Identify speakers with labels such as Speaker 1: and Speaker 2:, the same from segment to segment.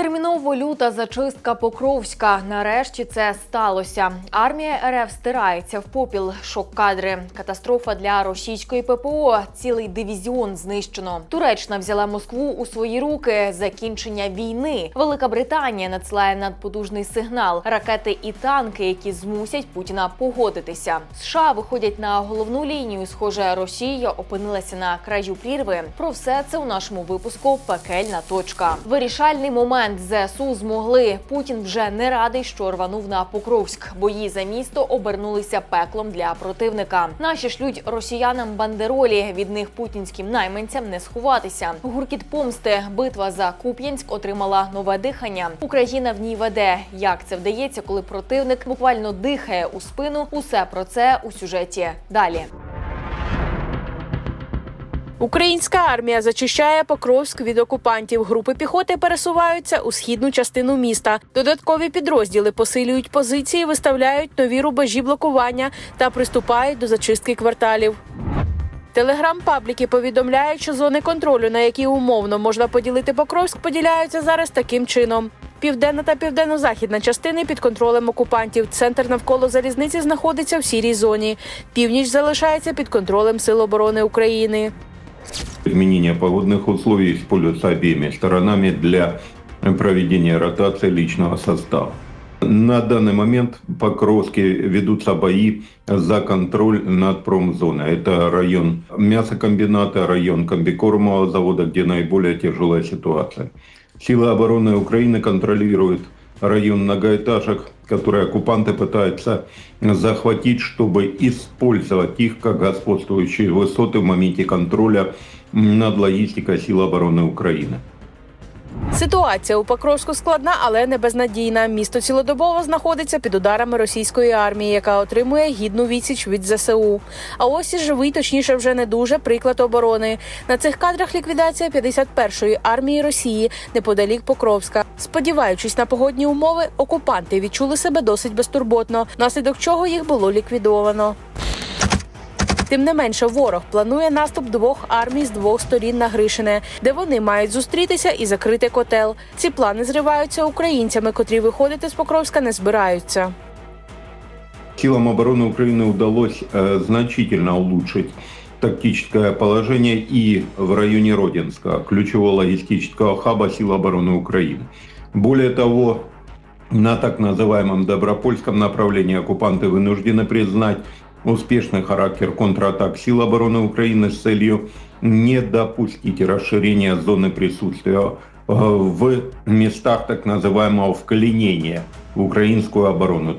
Speaker 1: Терміново люта зачистка Покровська. Нарешті це сталося. Армія РФ стирається в попіл. Шок кадри. Катастрофа для російської ППО. Цілий дивізіон знищено. Туреччина взяла Москву у свої руки. Закінчення війни. Велика Британія надсилає надпотужний сигнал. Ракети і танки, які змусять Путіна погодитися. США виходять на головну лінію. Схоже, Росія опинилася на краю прірви. Про все це у нашому випуску Пекельна точка. Вирішальний момент ЗСУ змогли. Путін вже не радий, що рванув на Покровськ. Бої за місто обернулися пеклом для противника. Наші шлють росіянам бандеролі. Від них путінським найманцям не сховатися. Гуркіт помсти. Битва за Куп'янськ отримала нове дихання. Україна в ній веде. Як це вдається, коли противник буквально дихає у спину? Усе про це у сюжеті далі.
Speaker 2: Українська армія зачищає Покровськ від окупантів. Групи піхоти пересуваються у східну частину міста. Додаткові підрозділи посилюють позиції, виставляють нові рубежі блокування та приступають до зачистки кварталів. Телеграм-пабліки повідомляють, що зони контролю, на які умовно можна поділити Покровськ, поділяються зараз таким чином. Південна та південно-західна частини під контролем окупантів. Центр навколо залізниці знаходиться в сірій зоні. Північ залишається під контролем Сил оборони України.
Speaker 3: Изменения погодных условий используются обеими сторонами для проведения ротации личного состава. На данный момент в Покровске ведутся бои за контроль над промзоной. Это район мясокомбината, район комбикормового завода, где наиболее тяжелая ситуация. Силы обороны Украины контролируют район многоэтажек, которые оккупанты пытаются захватить, чтобы использовать их как господствующие высоты в моменте контроля над логистикой сил обороны Украины.
Speaker 2: Ситуація у Покровську складна, але не безнадійна. Місто цілодобово знаходиться під ударами російської армії, яка отримує гідну відсіч від ЗСУ. А ось і живий, точніше, вже не дуже приклад оборони. На цих кадрах ліквідація 51-ї армії Росії неподалік Покровська. Сподіваючись на погодні умови, окупанти відчули себе досить безтурботно, наслідок чого їх було ліквідовано. Тим не менше, ворог планує наступ двох армій з двох сторін на Гришине, де вони мають зустрітися і закрити котел. Ці плани зриваються українцями, котрі виходити з Покровська не збираються.
Speaker 3: Силам обороны Украины удалось э, значительно улучшить тактическое положение и в районе Родинска, ключевого логистического хаба сил обороны Украины. Более того, на так называемом Добропольском направлении оккупанты вынуждены признать успешный характер контратак сил обороны Украины с целью не допустить расширения зоны присутствия э, в местах так называемого вкоренения в украинскую оборону.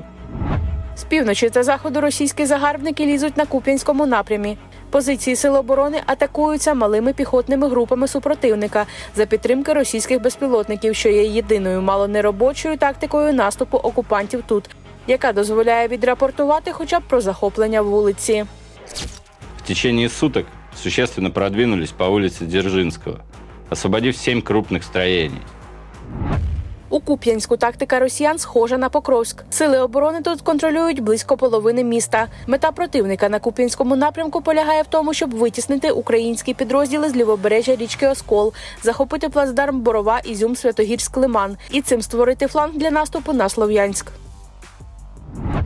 Speaker 2: З півночі та заходу російські загарбники лізуть на Куп'янському напрямі. Позиції сил оборони атакуються малими піхотними групами супротивника за підтримки російських безпілотників, що є єдиною мало неробочою тактикою наступу окупантів тут, яка дозволяє відрапортувати хоча б про захоплення вулиці.
Speaker 4: В течение суток существенно продвинулись по улице Дзержинского, освободив семь крупных строений.
Speaker 2: У Куп'янську тактика росіян схожа на Покровськ. Сили оборони тут контролюють близько половини міста. Мета противника на Куп'янському напрямку полягає в тому, щоб витіснити українські підрозділи з лівобережжя річки Оскол, захопити плацдарм Борова, Ізюм, Святогірськ, Лиман і цим створити фланг для наступу на Слов'янськ.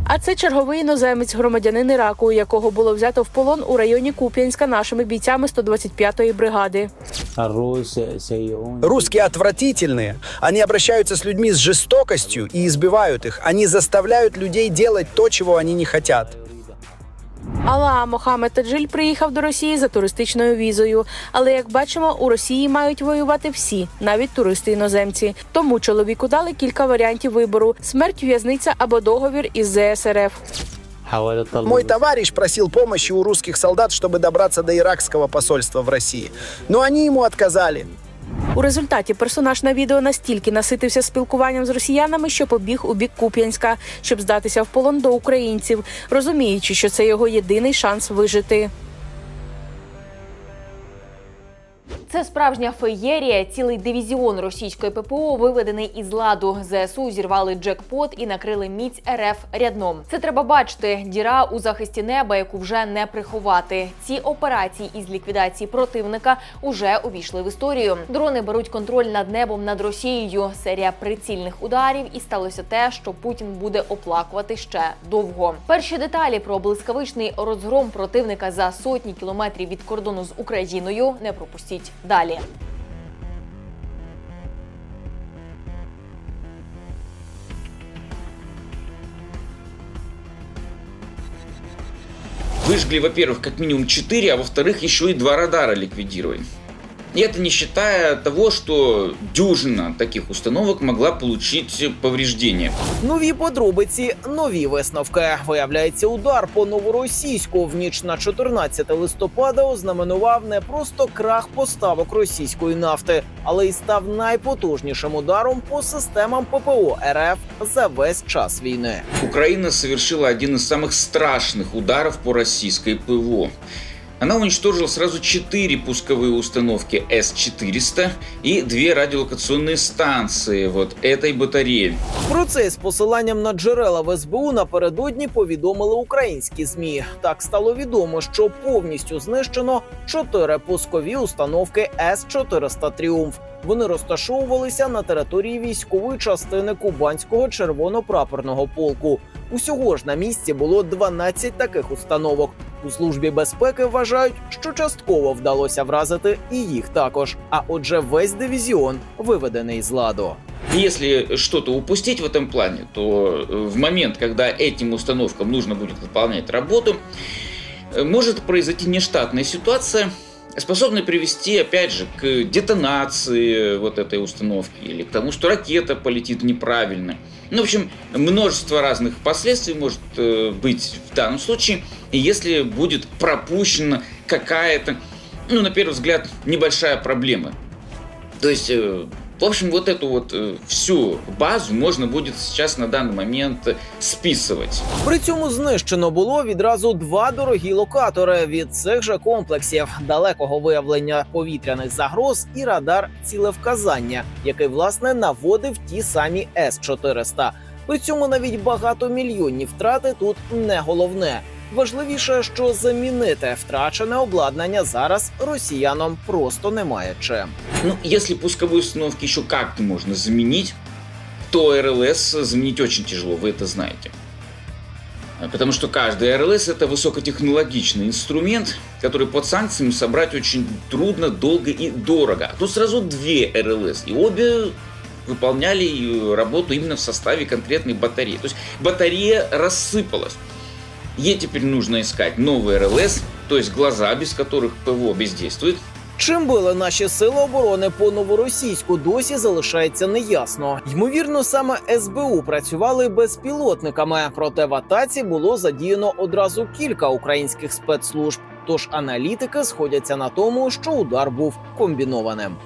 Speaker 2: А це черговий іноземець, громадянин Іраку, якого було взято в полон у районі Куп'янська нашими бійцями 125-ї бригади.
Speaker 5: Русские отвратительные. Они обращаются с людьми с жестокостью и избивают их. Они заставляют людей делать то, чего они не хотят.
Speaker 2: Алла Мохамед Таджиль приїхав до Росії за туристичною візою. Але як бачимо, у Росії мають воювати всі, навіть туристи іноземці. Тому чоловіку дали кілька варіантів вибору: смерть, в'язниця або договір із ЗСРФ.
Speaker 5: Мой товарищ просил помощи у русских солдат, чтобы добраться до иракского посольства в России. Но они ему отказали.
Speaker 2: У результаті персонаж на відео настільки наситився спілкуванням з росіянами, що побіг у бік Куп'янська, щоб здатися в полон до українців, розуміючи, що це його єдиний шанс вижити.
Speaker 1: Це справжня феєрія. Цілий дивізіон російської ППО виведений із ладу. ЗСУ зірвали джекпот і накрили міць РФ рядном. Це треба бачити. Діра у захисті неба, яку вже не приховати. Ці операції із ліквідації противника уже увійшли в історію. Дрони беруть контроль над небом над Росією. Серія прицільних ударів, і сталося те, що Путін буде оплакувати ще довго. Перші деталі про блискавичний розгром противника за сотні кілометрів від кордону з Україною не пропустіть далі.
Speaker 6: Выжгли, во-первых, как минимум 4, а во-вторых, еще и два радара ликвидировали. И это не считая того, что дюжина таких установок могла получить повреждения.
Speaker 5: Нові подробиці, нові висновки. Виявляється, удар по новоросійську в ніч на 14 листопада ознаменував не просто крах поставок російської нафти, але й став найпотужнішим ударом по системам ППО РФ за весь час війни.
Speaker 6: Украина совершила один из самых страшных ударов по российской ПВО. Она уничтожила сразу четыре пусковые установки С-400 и две радиолокационные станции вот этой батареи.
Speaker 5: Про це з посиланням на джерела в СБУ напередодні повідомили українські змі. Так стало відомо, що повністю знищено чотири пускові установки С-400 Тріумф. Вони розташовувалися на території військової частини Кубанського червоно-прапорного полку. Усього ж на місці було 12 таких установок. У службі безпеки вважають, що частково вдалося вразити і їх також. А отже, весь дивізіон виведений з ладу.
Speaker 6: И Если что-то упустить в этом плане, то э, в момент, когда этим установкам нужно будет выполнять работу, э, может произойти нештатная ситуация, способная привести, опять же, к детонации вот этой установки или к тому, что ракета полетит неправильно. Ну, в общем, множество разных последствий может э, быть в данном случае, если будет пропущена какая-то, ну, на первый взгляд, небольшая проблема. То есть, э, в общем, вот эту вот э, всю базу можно будет сейчас на данный момент э, списывать.
Speaker 5: При цьому знищено було відразу два дорогі локатори від цих же комплексів далекого виявлення повітряних загроз і радар цілевказання, який власне наводив ті самі С-400. При цьому навіть багатомільйонні втрати тут не головне. Важливіше, що замінити втрачене обладнання зараз росіянам просто немає чим.
Speaker 6: Ну, если пусковые установки еще как-то можно заменить, то РЛС заменить очень тяжело, вы это знаете. А Потому что каждый РЛС это высокотехнологичный инструмент, который под санкциями собрать очень трудно, долго и дорого. А тут сразу две РЛС, и обе выполняли э, работу именно в составе конкретной батареи. То есть батарея рассыпалась. Ей теперь нужно искать новый РЛС, то есть глаза, без которых ПВО бездействует,
Speaker 5: Чим били наші сили оборони по новоросійську, досі залишається неясно. Ймовірно, саме СБУ працювали безпілотниками, проте в атаці було задіяно одразу кілька українських спецслужб. Тож аналітики сходяться на тому, що удар був комбінованим.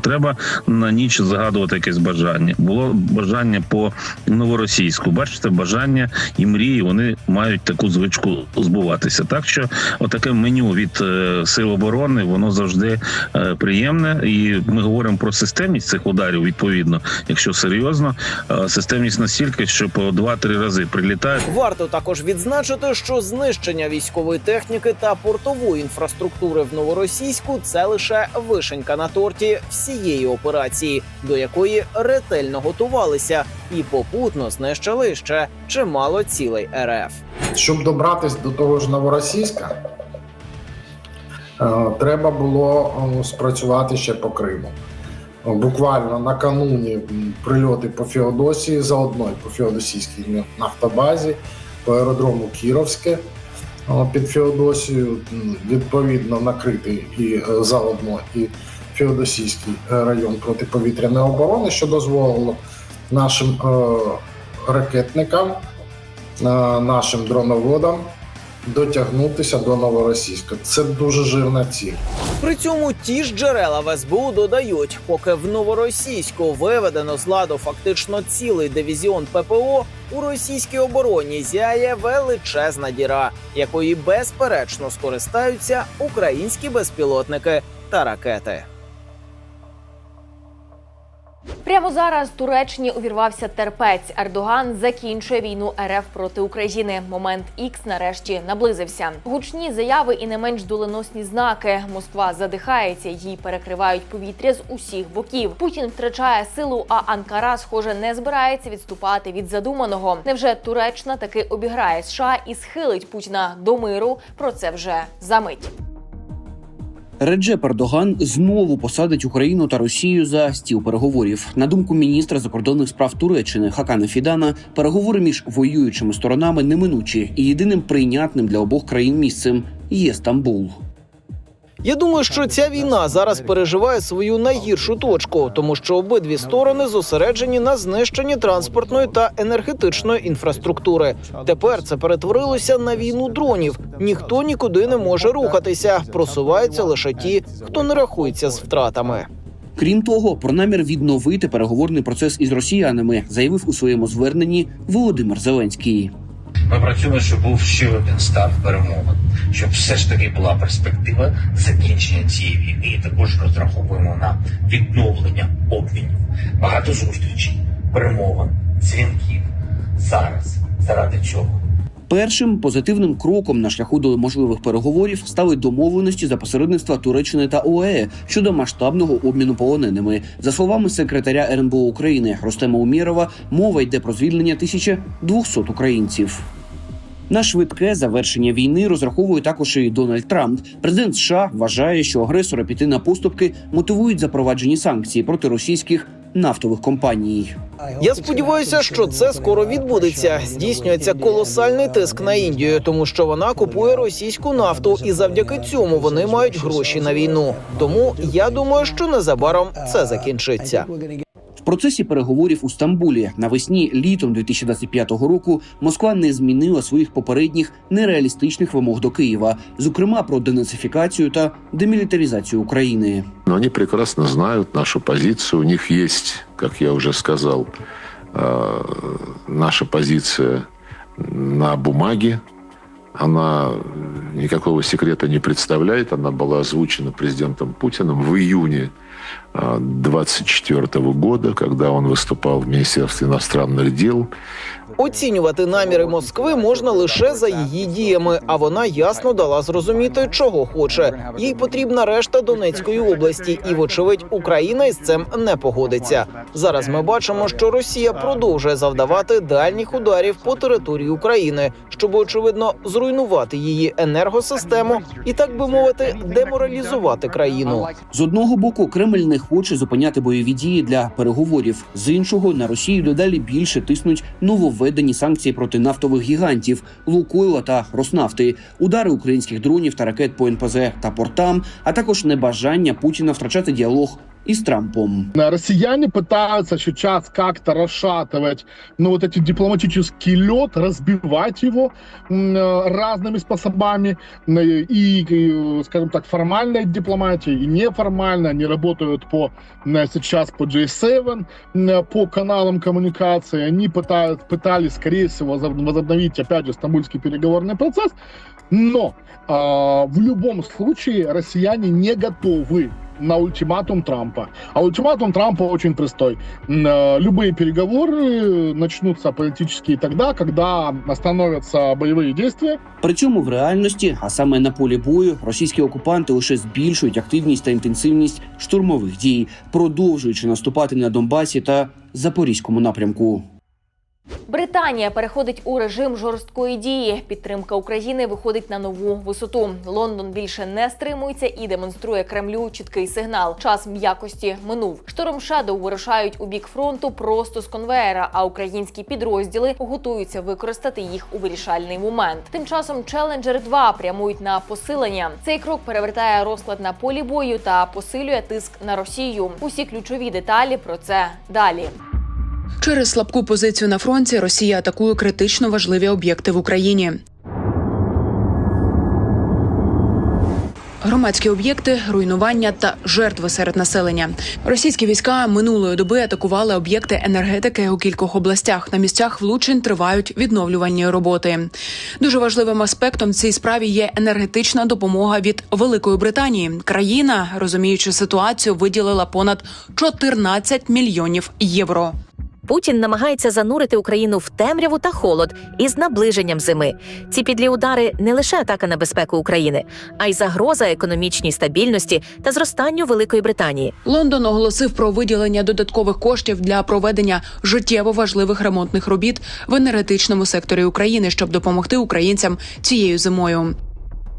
Speaker 7: Треба на ніч загадувати якесь бажання. Було бажання по новоросійську. Бачите, бажання і мрії вони мають таку звичку збуватися. Так що, отаке меню від е, сил оборони воно завжди е, приємне, і ми говоримо про системність цих ударів. Відповідно, якщо серйозно, е, системність настільки, що по 2-3 рази прилітає.
Speaker 5: Варто також відзначити, що знищення військової техніки та портової інфраструктури в новоросійську це лише вишенька на торті всієї операції, до якої ретельно готувалися і попутно знищили ще чимало цілей РФ.
Speaker 8: Щоб добратися до того ж новоросійська, е, треба було е, спрацювати ще по Криму. Е, Буквально накануні прильоти по Феодосії, заодно по Феодосійській нафтобазі, по аеродрому Кіровське під Феодосією, відповідно накритий і заодно і Феодосійський е, район протиповітряної оборони, що дозволило нашим е, ракетникам е, нашим дроноводам дотягнутися до новоросійська. Це дуже жирна ціль.
Speaker 5: При цьому ті ж джерела в СБУ додають, поки в новоросійську виведено з ладу фактично цілий дивізіон ППО, у російській обороні зяє величезна діра, якої безперечно скористаються українські безпілотники та ракети.
Speaker 1: Прямо зараз Туреччині увірвався терпець. Ердоган закінчує війну РФ проти України. Момент Ікс нарешті наблизився. Гучні заяви і не менш доленосні знаки. Москва задихається, їй перекривають повітря з усіх боків. Путін втрачає силу, а Анкара, схоже, не збирається відступати від задуманого. Невже Туреччина таки обіграє США і схилить Путіна до миру? Про це вже за мить.
Speaker 9: Реджеп Ердоган знову посадить Україну та Росію за стіл переговорів. На думку міністра закордонних справ Туреччини Хакана Фідана, переговори між воюючими сторонами неминучі, і єдиним прийнятним для обох країн місцем є Стамбул.
Speaker 5: Я думаю, що ця війна зараз переживає свою найгіршу точку, тому що обидві сторони зосереджені на знищенні транспортної та енергетичної інфраструктури. Тепер це перетворилося на війну дронів. Ніхто нікуди не може рухатися. Просуваються лише ті, хто не рахується з втратами.
Speaker 9: Крім того, про намір відновити переговорний процес із росіянами заявив у своєму зверненні Володимир Зеленський.
Speaker 10: Ми працюємо, щоб був ще один старт перемовин, щоб все ж таки була перспектива закінчення цієї війни. І також розраховуємо на відновлення обмінів. Багато зустрічей, перемовин, дзвінків. Зараз заради цього.
Speaker 9: Першим позитивним кроком на шляху до можливих переговорів стали домовленості за посередництва Туреччини та ОАЕ щодо масштабного обміну полоненими. За словами секретаря РНБО України Ростема Умєрова, мова йде про звільнення 1200 українців. На швидке завершення війни розраховує також і Дональд Трамп. Президент США вважає, що агресора піти на поступки мотивують запроваджені санкції проти російських нафтових компаній.
Speaker 5: Я сподіваюся, що це скоро відбудеться. Здійснюється колосальний тиск на Індію, тому що вона купує російську нафту, і завдяки цьому вони мають гроші на війну. Тому я думаю, що незабаром це закінчиться
Speaker 9: В процесі переговорів у Стамбулі навесні літом 2025 року Москва не змінила своїх попередніх нереалістичних вимог до Києва, зокрема про денацифікацію та демілітаризацію України.
Speaker 11: Но они прекрасно знают нашу позицию. У них есть, как я уже сказал, э, наша позиция на бумаге. Она никакого секрета не представляет. Она была озвучена президентом Путиным в июне 2024 года, когда он выступал в Министерстве иностранных дел.
Speaker 5: Оцінювати наміри Москви можна лише за її діями, а вона ясно дала зрозуміти, чого хоче. Їй потрібна решта Донецької області, і, вочевидь, Україна із цим не погодиться. Зараз ми бачимо, що Росія продовжує завдавати дальніх ударів по території України, щоб очевидно зруйнувати її енергосистему і, так би мовити, деморалізувати країну.
Speaker 9: З одного боку, Кремль не хоче зупиняти бойові дії для переговорів. З іншого на Росію дедалі більше тиснуть нововведені санкції проти нафтових гігантів Лукойла та Роснафти, удари українських дронів та ракет по НПЗ та портам, а також небажання Путіна втрачати діалог із Трампом.
Speaker 12: Россияне пытаются сейчас как-то расшатывать, ну, вот эти дипломатический лед, разбивать его э, разными способами. М, И, и, скажем так, формальная дипломатия и неформальная. Они работают по, м, сейчас по J7, м, по каналам коммуникации. Они пытают, пытались, скорее всего, возоб- возобновить, опять же, стамбульский переговорный процесс. Но а, в любом случае россияне не готовы на ультиматум Трампа. А ультиматум Трампа очень простой. М, э, Любые переговоры начнутся политические тогда, когда остановятся боевые действия.
Speaker 9: При цьому в реальності, а саме на полі бою, російські окупанти лише збільшують активність та інтенсивність штурмових дій, продовжуючи наступати на Донбасі та Запорізькому напрямку.
Speaker 1: Британія переходить у режим жорсткої дії. Підтримка України виходить на нову висоту. Лондон більше не стримується і демонструє Кремлю чіткий сигнал. Час м'якості минув. Шторм Шадоу вирушають у бік фронту просто з конвеєра. А українські підрозділи готуються використати їх у вирішальний момент. Тим часом Челенджер 2 прямують на посилення. Цей крок перевертає розклад на полі бою та посилює тиск на Росію. Усі ключові деталі про це далі.
Speaker 13: Через слабку позицію на фронті Росія атакує критично важливі об'єкти в Україні. громадські об'єкти, руйнування та жертви серед населення. Російські війська минулої доби атакували об'єкти енергетики у кількох областях. На місцях влучень тривають відновлювальні роботи. Дуже важливим аспектом цій справі є енергетична допомога від Великої Британії. Країна, розуміючи ситуацію, виділила понад 14 мільйонів євро.
Speaker 14: Путін намагається занурити Україну в темряву та холод із наближенням зими. Ці підлі удари не лише атака на безпеку України, а й загроза економічній стабільності та зростанню Великої Британії.
Speaker 13: Лондон оголосив про виділення додаткових коштів для проведення життєво важливих ремонтних робіт в енергетичному секторі України, щоб допомогти українцям цією зимою.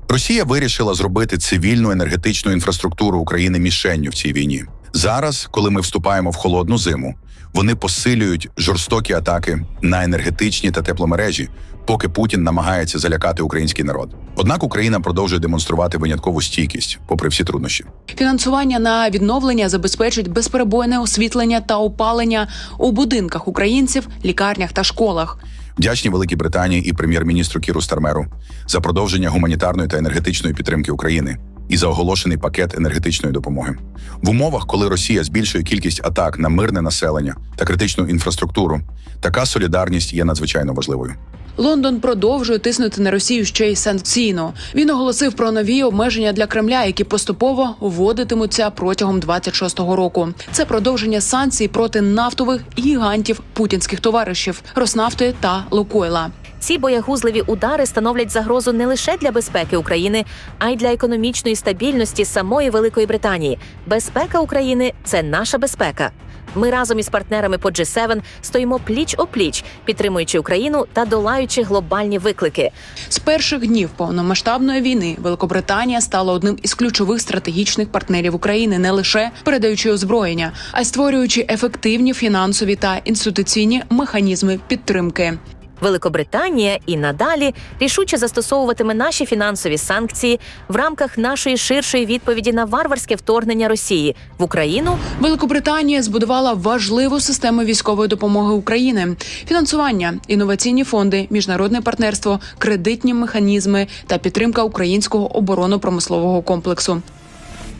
Speaker 15: Росія вирішила зробити цивільну енергетичну інфраструктуру України мішенню в цій війні. Зараз, коли ми вступаємо в холодну зиму, вони посилюють жорстокі атаки на енергетичні та тепломережі, поки Путін намагається залякати український народ. Однак Україна продовжує демонструвати виняткову стійкість, попри всі труднощі.
Speaker 13: Фінансування на відновлення забезпечить безперебойне освітлення та опалення у будинках українців, лікарнях та школах.
Speaker 15: Вдячні Великій Британії і прем'єр-міністру Кіру Стармеру за продовження гуманітарної та енергетичної підтримки України і за оголошений пакет енергетичної допомоги в умовах, коли Росія збільшує кількість атак на мирне населення та критичну інфраструктуру. Така солідарність є надзвичайно важливою.
Speaker 13: Лондон продовжує тиснути на Росію ще й санкційно. Він оголосив про нові обмеження для Кремля, які поступово вводитимуться протягом 26-го року. Це продовження санкцій проти нафтових гігантів путінських товаришів Роснафти та Лукойла.
Speaker 14: Ці боягузливі удари становлять загрозу не лише для безпеки України, а й для економічної стабільності самої Великої Британії. Безпека України це наша безпека. Ми разом із партнерами по G7 стоїмо пліч опліч, підтримуючи Україну та долаючи глобальні виклики.
Speaker 13: З перших днів повномасштабної війни Великобританія стала одним із ключових стратегічних партнерів України, не лише передаючи озброєння, а й створюючи ефективні фінансові та інституційні механізми підтримки.
Speaker 14: Великобританія і надалі рішуче застосовуватиме наші фінансові санкції в рамках нашої ширшої відповіді на варварське вторгнення Росії в Україну.
Speaker 13: Великобританія збудувала важливу систему військової допомоги України, фінансування, інноваційні фонди, міжнародне партнерство, кредитні механізми та підтримка українського оборонно-промислового комплексу.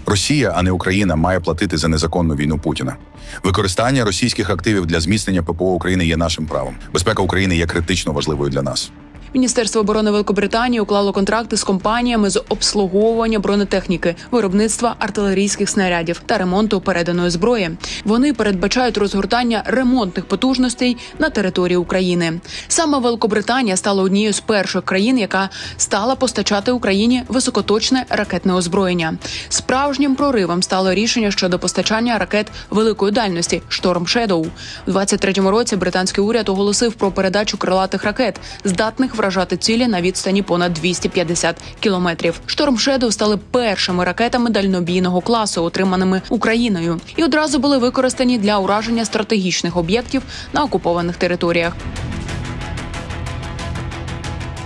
Speaker 15: Росія, а не Україна, має платити за незаконну війну Путіна. Використання російських активів для зміцнення ППО України є нашим правом. Безпека України є критично важливою для нас.
Speaker 13: Міністерство оборони Великобританії уклало контракти з компаніями з обслуговування бронетехніки, виробництва артилерійських снарядів та ремонту переданої зброї. Вони передбачають розгортання ремонтних потужностей на території України. Саме Великобританія стала однією з перших країн, яка стала постачати Україні високоточне ракетне озброєння. Справжнім проривом стало рішення щодо постачання ракет великої дальності Шторм Шедоу. У 23-му році британський уряд оголосив про передачу крилатих ракет, здатних вражати цілі на відстані понад 250 кілометрів. Шторм Шедоу стали першими ракетами дальнобійного класу, отриманими Україною, і одразу були використані для ураження стратегічних об'єктів на окупованих територіях.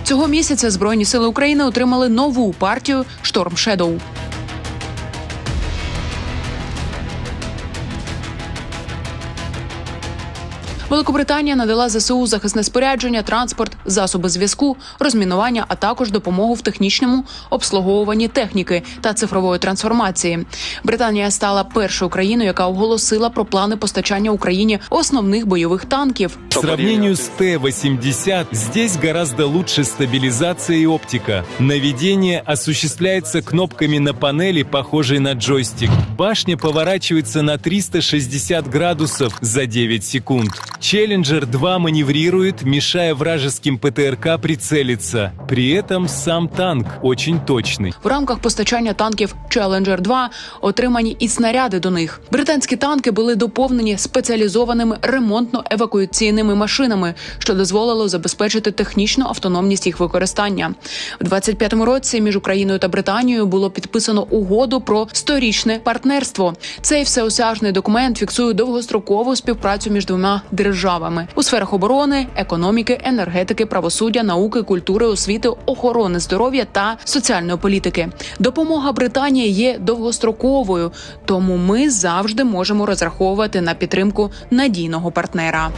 Speaker 13: Цього місяця Збройні сили України отримали нову партію Шторм Шедоу. Великобританія надала ЗСУ захисне спорядження, транспорт, засоби зв'язку, розмінування, а також допомогу в технічному обслуговуванні техніки та цифрової трансформації. Британія стала першою країною, яка оголосила про плани постачання Україні основних бойових танків.
Speaker 16: По сравнению с Т-80, здесь гораздо лучше стабилизация и оптика. Наведение осуществляется кнопками на панели, похожей на джойстик. Башня поворачивается на 360 градусов за 9 секунд. Челленджер 2 маневрирует, мешая вражеским ПТРК прицелиться. При этом сам танк очень точный.
Speaker 13: В рамках постачання танків Challenger 2 отримані і снаряди до них. Британські танки були доповнені спеціалізованими ремонтно-евакуаційними машинами, що дозволило забезпечити технічну автономність їх використання. В 25-му році між Україною та Британією було підписано угоду про сторічне партнерство. Цей всеосяжний документ фіксує довгострокову співпрацю між двома державами у сферах оборони, економіки, енергетики, правосуддя, науки, культури, освіти, охорони здоров'я та соціальної політики. Допомога Британії є довгостроковою, тому ми завжди можемо розраховувати на підтримку надійного партнера.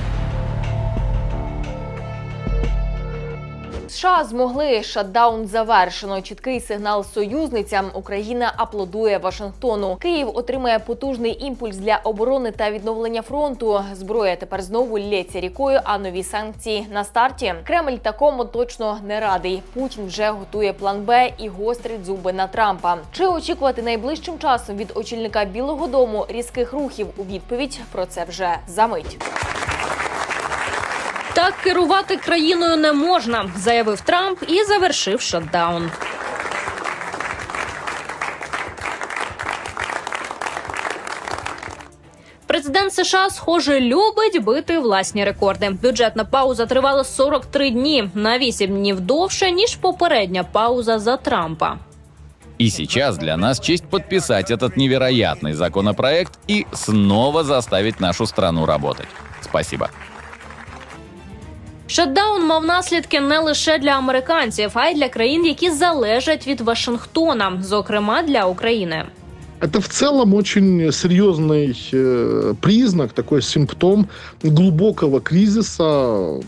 Speaker 1: США змогли шатдаун завершено. Чіткий сигнал союзницям. Україна аплодує Вашингтону. Київ отримає потужний імпульс для оборони та відновлення фронту. Зброя тепер знову лється рікою. А нові санкції на старті. Кремль такому точно не радий. Путін вже готує план Б і гострить зуби на Трампа. Чи очікувати найближчим часом від очільника Білого Дому різких рухів у відповідь? Про це вже за мить.
Speaker 17: Так керувати країною не можна, заявив Трамп і завершив шатдаун. Президент США, схоже, любить бити власні рекорди. Бюджетна пауза тривала 43 дні на 8 днів довше ніж попередня пауза за Трампа.
Speaker 18: И сейчас для нас честь подписать этот невероятный законопроект и снова заставить нашу страну работать. Спасибо.
Speaker 17: Шатдаун мав наслідки не лише для американців, а й для країн, які залежать від Вашингтона, зокрема для України.
Speaker 12: Это в целом очень серьезный э, признак, такой симптом глубокого кризиса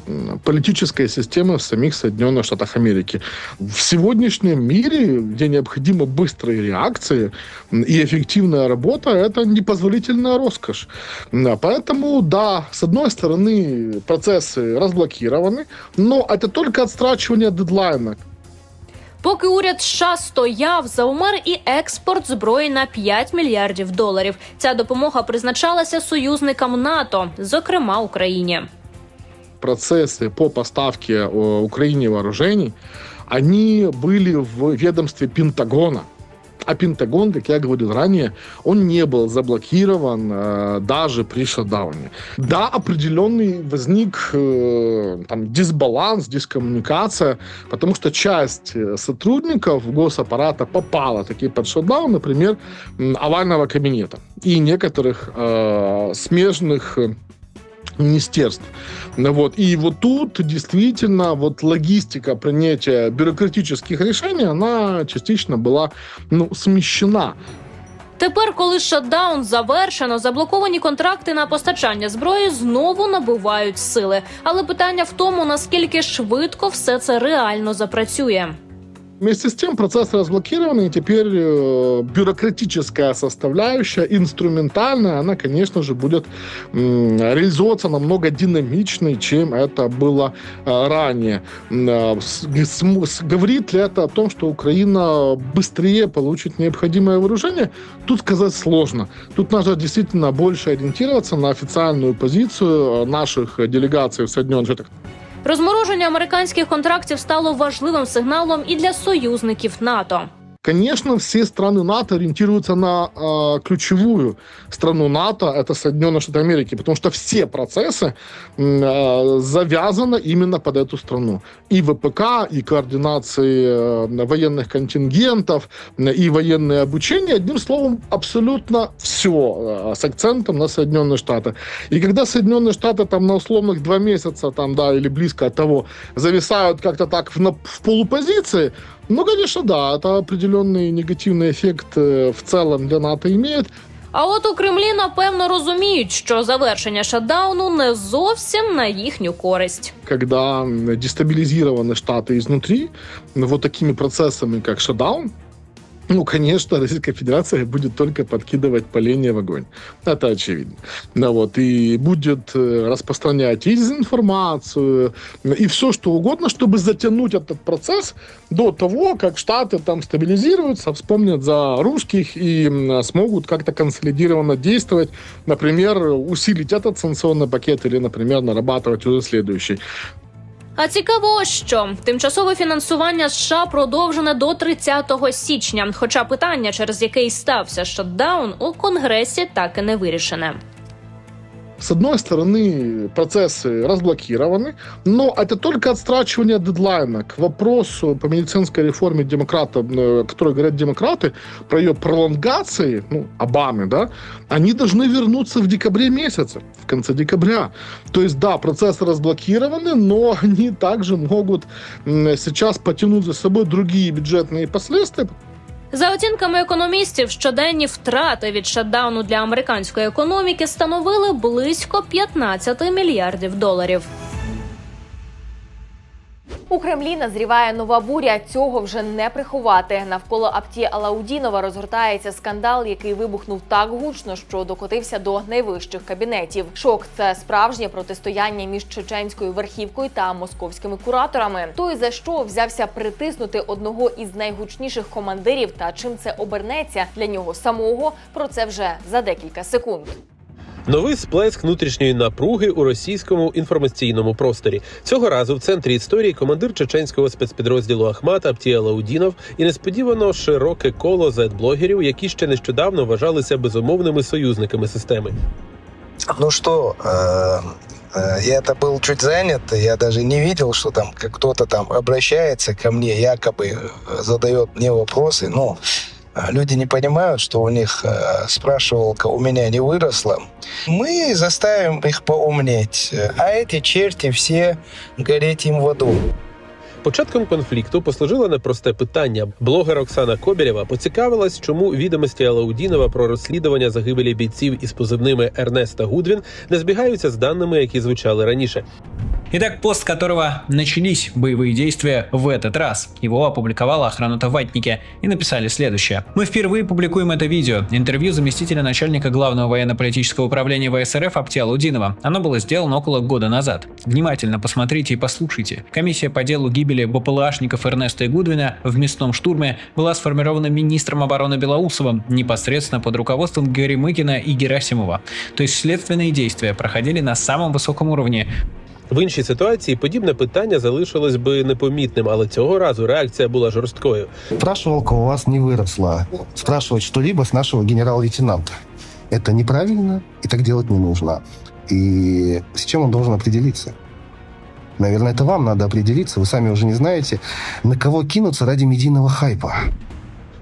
Speaker 12: политической системы в самих Соединенных Штатах Америки. В сегодняшнем мире, где необходимы быстрые реакции и эффективная работа, это непозволительная роскошь. М, Поэтому, да, с одной стороны, процессы разблокированы, но это только отстрачивание дедлайна.
Speaker 17: Поки уряд США стояв, заумер і експорт зброї на 5 мільярдів доларів. Ця допомога призначалася союзникам НАТО, зокрема Україні.
Speaker 12: процессы по поставке э, Украине вооружений, они были в ведомстве Пентагона. А Пентагон, как я говорил ранее, он не был заблокирован э, даже при шатдауне. Да, определенный возник э, там, дисбаланс, дискоммуникация, потому что часть э, сотрудников госаппарата попала таки под шатдаун, например, овального кабинета и некоторых э, смежных э, министерств. Вот. И вот тут действительно вот логистика принятия бюрократических решений, она частично была ну, смещена.
Speaker 17: Тепер, коли шатдаун завершено, заблоковані контракти на постачання зброї знову набувають сили. Але питання в тому, наскільки швидко все це реально запрацює.
Speaker 12: Вместе с тем процесс разблокирован, и теперь э, бюрократическая составляющая, инструментальная, она, конечно же, будет м, реализовываться намного динамичнее, чем это было э, ранее. Э, с- с- Говорит ли это о том, что Украина быстрее получит необходимое вооружение? Тут сказать сложно. Тут нужно действительно больше ориентироваться на официальную позицию э, наших э, делегаций в Соединенных Штатах
Speaker 17: Розмороження американських контрактів стало важливим сигналом і для союзників НАТО.
Speaker 12: Конечно, все страны НАТО ориентируются на э, ключевую страну НАТО, это Соединенные Штаты Америки, потому что все процессы э, завязаны именно под эту страну. И ВПК, и координации э, военных контингентов, м, и военное обучение, одним словом, абсолютно все э, с акцентом на Соединенные Штаты. И когда Соединенные Штаты там на условных два месяца, там, да, или близко от того, зависают как-то так в, на- в полупозиции, ну, конечно, да, это определенный негативный эффект э, в целом для НАТО имеет.
Speaker 17: А от у Кремлі напевно розуміють, що завершення шатдауну не зовсім на їхню користь.
Speaker 12: Когда м, дестабилизированы Штаты изнутри, вот такими процессами, как шатдаун, ну, конечно, Российская Федерация будет только подкидывать поленья в огонь. Это очевидно. Ну, вот, и будет э, распространять и дезинформацию, и все, что угодно, чтобы затянуть этот процесс до того, как Штаты там стабилизируются, вспомнят за русских и смогут как-то консолидированно действовать, например, усилить этот санкционный пакет или, например, нарабатывать уже следующий.
Speaker 17: А цікаво, що тимчасове фінансування США продовжене до 30 січня. Хоча питання, через яке й стався шатдаун, у конгресі так і не вирішене.
Speaker 12: С одной стороны, процессы разблокированы, но это только отстрачивание дедлайна. К вопросу по медицинской реформе демократов, э, которые говорят демократы, про ее пролонгации, ну, Обамы, да, они должны вернуться в декабре месяце, в конце декабря. То есть, да, процессы разблокированы, но они также могут сейчас потянуть за собой другие бюджетные последствия,
Speaker 17: За оцінками економістів, щоденні втрати від шатдауну для американської економіки становили близько 15 мільярдів доларів.
Speaker 1: У Кремлі назріває нова буря. Цього вже не приховати. Навколо Апті Алаудінова розгортається скандал, який вибухнув так гучно, що докотився до найвищих кабінетів. Шок це справжнє протистояння між чеченською верхівкою та московськими кураторами. Той за що взявся притиснути одного із найгучніших командирів, та чим це обернеться для нього самого. Про це вже за декілька секунд.
Speaker 19: Новий сплеск внутрішньої напруги у російському інформаційному просторі. Цього разу в центрі історії командир чеченського спецпідрозділу Ахмат Аптія Лаудінов і несподівано широке коло зет-блогерів, які ще нещодавно вважалися безумовними союзниками системи.
Speaker 20: Ну что, э, э, я-то был чуть занят, я даже не видел, что там как кто-то там обращается ко мне, якобы э, задает мне вопросы. Ну, э, люди не понимают, что у них э, спрашивалка у меня не выросла. Мы заставим их поумнеть, а эти черти все гореть им в аду.
Speaker 19: Початком конфлікту послужило непросте питання. Блогер Оксана Кобірєва поцікавилась, чому відомості Алаудінова про розслідування загибелі бійців із позивними Ернест та Гудвін не збігаються з даними, які звучали раніше.
Speaker 21: Итак, пост которого начались боевые действия в этот раз. Его опубликовала охрана Ватники и написали следующее. Мы впервые публикуем это видео. Интервью заместителя начальника главного военно-политического управления ВСРФ Аптия Лудинова. Оно было сделано около года назад. Внимательно посмотрите и послушайте. Комиссия по делу гибели БПЛАшников Эрнеста и Гудвина в мясном штурме была сформирована министром обороны Белоусовым непосредственно под руководством Горемыкина и Герасимова. То есть следственные действия проходили на самом высоком уровне.
Speaker 19: В іншій ситуації подібне питання залишилось би непомітним, але цього разу реакція була жорсткою.
Speaker 22: Спрашивалка у вас не выросла. Спрашивать что-либо с нашего генерал-лейтенанта. Это неправильно, и так делать не нужно. И с чем он должен определиться? Наверное, это вам надо определиться. Вы сами уже не знаете, на кого кинуться ради медийного хайпа.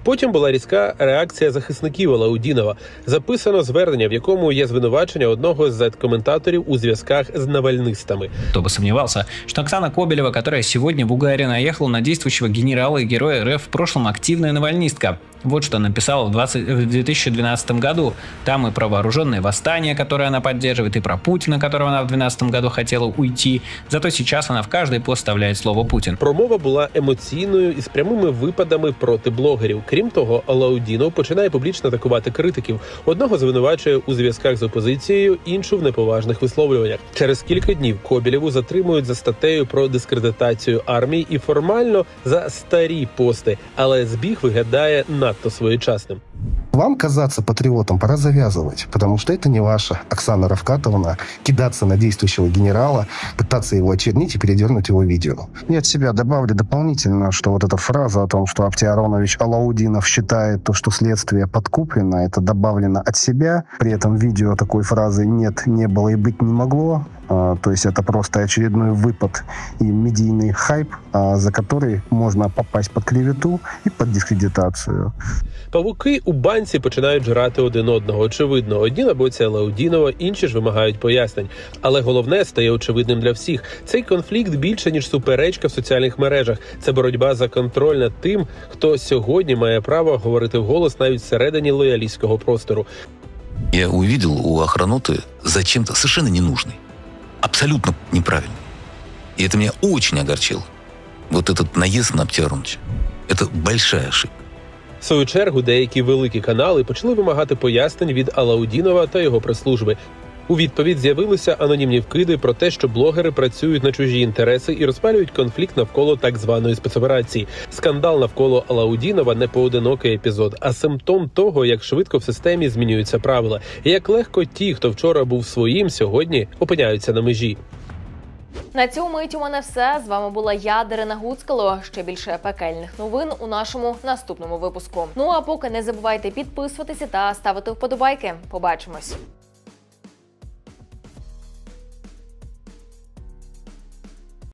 Speaker 19: Потім була різка реакція захисників Алаудінова. Записано звернення, в якому є звинувачення одного з коментаторів у зв'язках з навальнистами.
Speaker 21: Хто би сумнівався, що Оксана Кобелєва, яка сьогодні в Угарі наїхала на действующего генерала і героя РФ в прошлом активна навальнистка. Вот что написала в, 20, в 2012 году. Там и про вооруженное восстание, которое она поддерживает, и про Путина, которого она в 2012 году хотела уйти. Зато сейчас она в каждый пост вставляет слово Путин.
Speaker 19: Промова була емоційною і з прямими випадами проти блогерів. Крім того, Алаудінов починає публічно атакувати критиків. Одного звинувачує у зв'язках з опозицією, іншу в неповажних висловлюваннях. Через кілька днів Кобілєву затримують за статтею про дискредитацію армії і формально за старі пости, але збіг виглядає надто своєчасним.
Speaker 22: Вам казаться патриотом пора завязывать, потому что это не ваша Оксана Равкатовна кидаться на действующего генерала, пытаться его очернить и передернуть его видео. Я от себя добавлю дополнительно, что вот эта фраза о том, что Аптиаронович Алаудинов считает то, что следствие подкуплено, это добавлено от себя. При этом видео такой фразы нет, не было и быть не могло. А, То есть это просто очередной выпад и медийный хайп, а, за который можно попасть под клевету и под дискредитацию.
Speaker 19: Павуки у банці починають жрати один одного. Очевидно, одні на боці Алаудінова, інші ж вимагають пояснень. Але головне стає очевидним для всіх: цей конфлікт більше ніж суперечка в соціальних мережах. Це боротьба за контроль над тим, хто сьогодні має право говорити вголос навіть всередині лоялістського простору.
Speaker 23: Я увидел у охраноты зачем-то совершенно ненужный. Абсолютно неправильный. И это меня очень огорчило. Вот этот наезд на Аптиароновича. Это большая ошибка.
Speaker 19: В свою чергу деякі великі канали почали вимагати пояснень від Алаудінова та його прес-служби. У відповідь з'явилися анонімні вкиди про те, що блогери працюють на чужі інтереси і розпалюють конфлікт навколо так званої спецоперації. Скандал навколо Алаудінова не поодинокий епізод, а симптом того, як швидко в системі змінюються правила, і як легко ті, хто вчора був своїм, сьогодні опиняються на межі.
Speaker 1: На цьому мить у мене все. З вами була я, Дарина Гуцкало. Ще більше пекельних новин у нашому наступному випуску. Ну а поки не забувайте підписуватися та ставити вподобайки. Побачимось.